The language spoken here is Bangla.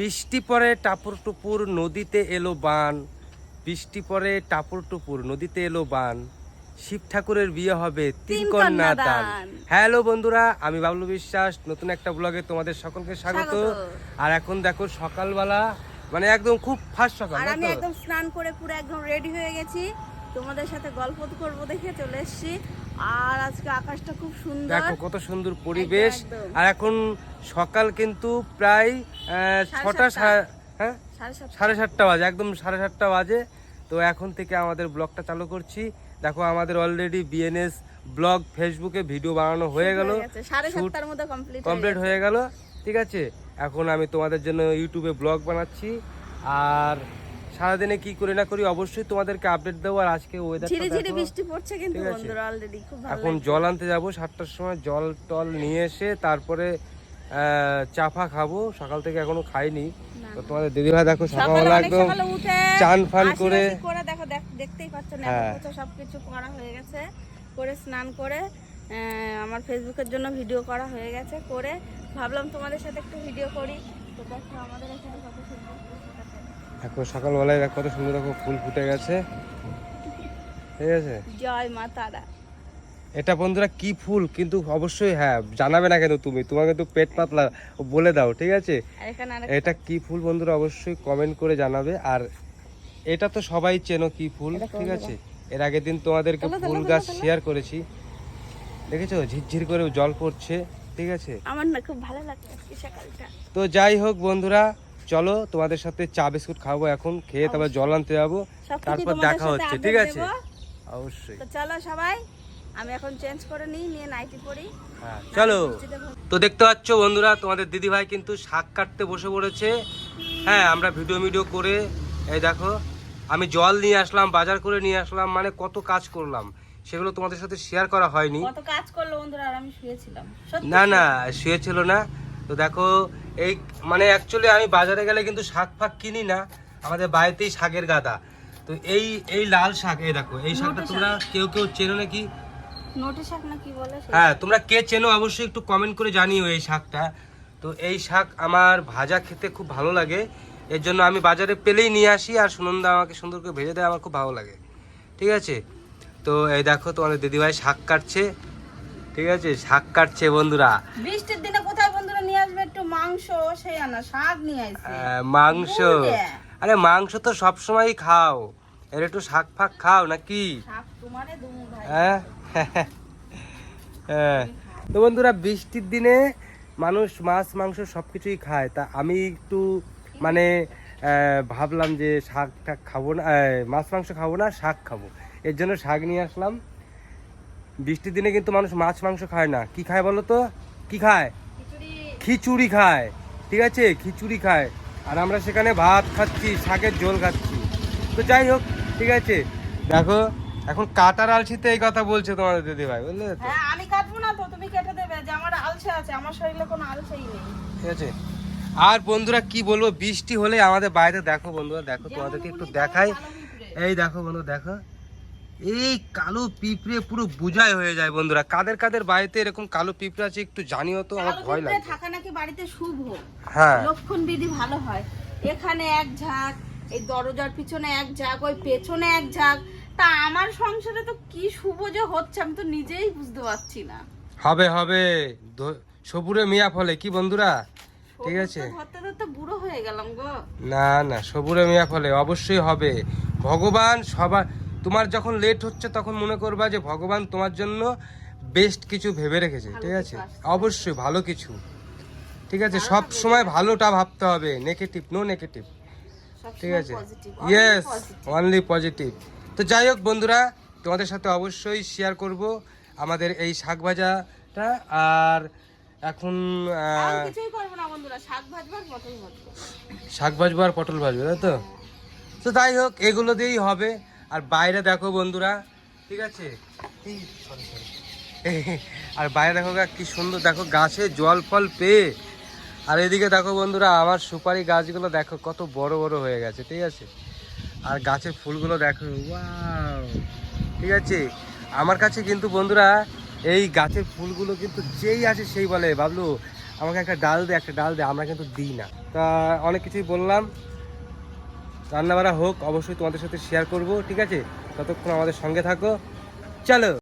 বৃষ্টি পরে টাপুর টুপুর নদীতে এলো বান। বৃষ্টি পরে টাপুর টুপুর নদীতে এলো বান। শিব ঠাকুরের বিয়ে হবে তিন কন্যা দান। হ্যালো বন্ধুরা আমি বাবলু বিশ্বাস নতুন একটা ব্লগে তোমাদের সকলকে স্বাগত। স্বাগত। আর এখন দেখো সকালবেলা মানে একদম খুব ফার্স্ট সকাল আমি একদম স্নান করে পুরো একদম রেডি হয়ে গেছি। তোমাদের সাথে গল্প করব দেখে চলে এসেছি। আর আজকে আকাশটা খুব সুন্দর। দেখো কত সুন্দর পরিবেশ। আর এখন সকাল কিন্তু প্রায় ছটা হ্যাঁ? সাড়ে সাতটা। বাজে একদম সাড়ে সাতটা বাজে। তো এখন থেকে আমাদের ব্লগটা চালু করছি। দেখো আমাদের অলরেডি বিএনএস ব্লগ ফেসবুকে ভিডিও বানানো হয়ে গেল। কমপ্লিট হয়ে গেল। ঠিক আছে? এখন আমি তোমাদের জন্য ইউটিউবে ব্লগ বানাচ্ছি। আর সারাদিনে কি করি না করি অবশ্যই তোমাদেরকে আপডেট দেবো আর আজকে ঝিরি ওয়েদারটা ঝিরি বৃষ্টি পড়ছে কিন্তু বন্ধুরা অলরেডি খুব ভালো এখন জল আনতে যাব সাতটার সময় জল টল নিয়ে এসে তারপরে আহ, চাফা খাব। সকাল থেকে এখনও খাইনি। তো তোমাদের দিদিভাই দেখো সকালে সকালবেলা একদম চান ফান করে। করে দেখো দেখ- দেখতেই পাচ্ছ না হ্যাঁ। সবকিছু করা হয়ে গেছে। করে স্নান করে আমার ফেসবুকের জন্য ভিডিও করা হয়ে গেছে। করে ভাবলাম তোমাদের সাথে একটু ভিডিও করি। তো দেখো আমাদের এখানে কত সুন্দর। এখন সকালবেলায় দেখ কত সুন্দর দেখো ফুল ফুটে গেছে। ঠিক আছে? জয় মা তারা। এটা বন্ধুরা কি ফুল? কিন্তু অবশ্যই হ্যাঁ জানাবে না কেন তুমি। তোমার কিন্তু পেট পাতলা বলে দাও ঠিক আছে? এটা কি ফুল বন্ধুরা? অবশ্যই কমেন্ট করে জানাবে। আর এটা তো সবাই চেনো কি ফুল ঠিক আছে? এর আগের দিন তোমাদেরকে ফুল গাছ শেয়ার করেছি। দেখেছ? ঝিরঝির করে জল পড়ছে ঠিক আছে? আমার না খুব ভালো লাগে সকালটা। তো যাই হোক বন্ধুরা চলো তোমাদের সাথে চা বিস্কুট খাব এখন খেয়ে তারপর জল আনতে যাব। তারপর দেখা হচ্ছে ঠিক আছে? অবশ্যই। চলো সবাই আমি এখন চেঞ্জ করে নিই নিয়ে নাইটি পরি হ্যাঁ চলো। তো দেখতে পাচ্ছ বন্ধুরা তোমাদের দিদিভাই কিন্তু শাক কাটতে বসে পড়েছে। হ্যাঁ আমরা ভিডিও ভিডিও করে এই দেখো আমি জল নিয়ে আসলাম বাজার করে নিয়ে আসলাম মানে কত কাজ করলাম। সেগুলো তোমাদের সাথে শেয়ার করা হয়নি। কত কাজ করল বন্ধুরা আর আমি শুয়েছিলাম। না না শুয়েছিল না। তো দেখো এই মানে অ্যাকচুয়ালি আমি বাজারে গেলে কিন্তু শাক ফাক কিনি না। আমাদের বাড়িতেই শাকের গাদা। তো এই এই লাল শাক এই দেখো এই শাকটা তোমরা কেউ কেউ চেনো নাকি? হ্যাঁ তোমরা কে চেনো অবশ্যই একটু কমেন্ট করে জানিও এই শাকটা। তো এই শাক আমার ভাজা খেতে খুব ভালো লাগে। এর জন্য আমি বাজারে পেলেই নিয়ে আসি আর সুনন্দা আমাকে সুন্দর করে ভেজে দেয় আমার খুব ভালো লাগে। ঠিক আছে? তো এই দেখো তোমাদের দিদিভাই শাক কাটছে। ঠিক আছে? শাক কাটছে বন্ধুরা। বৃষ্টির দিনে কোথায় বন্ধুরা নিয়ে আসবে একটু মাংস সেই আনা শাক নিয়ে আসবে মাংস। আরে মাংস তো সব সময় খাও। এর একটু শাক ফাক খাও নাকি? হ্যাঁ? হ্যাঁ। তো বন্ধুরা বৃষ্টির দিনে মানুষ মাছ মাংস সব কিছুই খায়। তা আমি একটু মানে ভাবলাম যে শাক টাক খাব না মাছ মাংস খাব না শাক খাব। এর জন্য শাক নিয়ে আসলাম। বৃষ্টির দিনে কিন্তু মানুষ মাছ মাংস খায় না। কি খায় বলো তো? কি খায়? খিচুড়ি খায় ঠিক আছে? খিচুড়ি খায়। আর আমরা সেখানে ভাত খাচ্ছি শাকের ঝোল খাচ্ছি। তো যাই হোক ঠিক আছে? দেখো এখন কাটার আলসিতে এই কথা বলছে তোমাদের দিদি ভাই বুঝলে তো? হ্যাঁ আমি কাটবো না তো তুমি কেটে দেবে। যে আমার আলসে আছে আমার শরীরে কোনো আলসেই নেই। ঠিক আছে? আর বন্ধুরা কি বলব বৃষ্টি হলে আমাদের বাইরে দেখো বন্ধুরা দেখো তোমাদেরকে একটু দেখাই। এই দেখো বন্ধু দেখো। এই কালো পিঁপড়ে পুরো বুঝাই হয়ে যায় বন্ধুরা। কাদের কাদের বাড়িতে এরকম কালো পিঁপড়ে আছে একটু জানিও তো আমার ভয় লাগে থাকা নাকি বাড়িতে শুভ? হ্যাঁ। লক্ষণ বিধি ভালো হয়। এখানে এক ঝাঁক এই দরজার পিছনে এক ঝাঁক ওই পেছনে এক ঝাঁক। তা আমার সংসারে তো কি শুভ যে হচ্ছে আমি তো নিজেই বুঝতে পারছি না। হবে হবে। সবুরে মিয়া ফলে কি বন্ধুরা? ঠিক আছে। বুড়ো হয়ে গেলাম গো। না না সবুরে মিয়া ফলে অবশ্যই হবে। ভগবান সবার তোমার যখন লেট হচ্ছে তখন মনে করবা যে ভগবান তোমার জন্য বেস্ট কিছু ভেবে রেখেছে ঠিক আছে? অবশ্যই ভালো কিছু। ঠিক আছে? সব সময় ভালোটা ভাবতে হবে নেগেটিভ নো নেগেটিভ ঠিক আছে? ইয়েস অনলি পজিটিভ তো যাই হোক বন্ধুরা তোমাদের সাথে অবশ্যই শেয়ার করব আমাদের এই শাক ভাজাটা আর এখন শাক ভাজবার পটল ভাজবো আর পটল ভাজবো তাই তো? তো যাই হোক এগুলো দিয়েই হবে। আর বাইরে দেখো বন্ধুরা, ঠিক আছে. আর বাইরে দেখো কি সুন্দর, দেখো গাছে জল ফল পেয়ে। আর এদিকে দেখো বন্ধুরা আমার সুপারি গাছগুলো দেখো কত বড় বড় হয়ে গেছে, ঠিক আছে? আর গাছের ফুলগুলো দেখো ঠিক আছে? আমার কাছে কিন্তু বন্ধুরা, এই গাছের ফুলগুলো কিন্তু যেই আছে সেই বলে, বাবলু। আমাকে একটা ডাল দে, একটা ডাল দে, আমরা কিন্তু দিই না। তা অনেক কিছুই বললাম। রান্নাবাড়া হোক অবশ্যই তোমাদের সাথে শেয়ার করব ঠিক আছে? ততক্ষণ আমাদের সঙ্গে থাকো। চলো!